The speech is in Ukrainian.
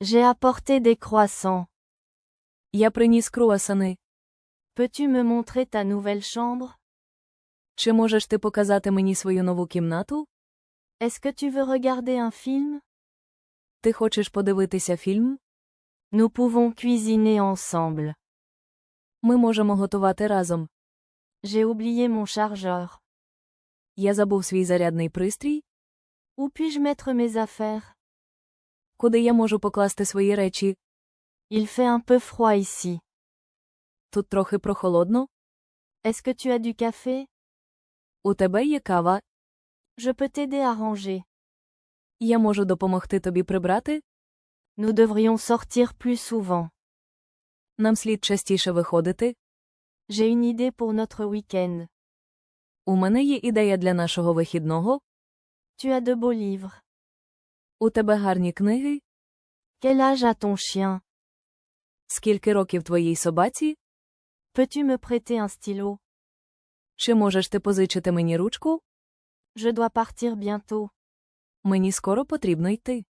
J'ai apporté des croissants. Я приніс круасани. Peux-tu me montrer ta nouvelle chambre Чи можеш ти показати мені свою нову кімнату? Est-ce que tu veux regarder un film Ти хочеш подивитися фільм? Nous pouvons cuisiner ensemble. Ми можемо готувати разом. J'ai oublié mon chargeur. Я забув свій зарядний пристрій. Où puis-je mettre mes affaires Куди я можу покласти свої речі? Il fait un peu froid ici. Тут трохи прохолодно. Est-ce que tu as du café У тебе є кава. Je peux t'aider à ranger. Я можу допомогти тобі прибрати. Nous devrions sortir plus souvent. Нам слід частіше виходити. J'ai une idée pour notre week-end. У мене є ідея для нашого вихідного. Tu as de beaux livres. У тебе гарні книги. Quel âge a ton chien Скільки років твоїй собаці? Peux-tu me prêter un stylo Чи можеш ти позичити мені ручку? Je dois partir bientôt. Мені скоро потрібно йти.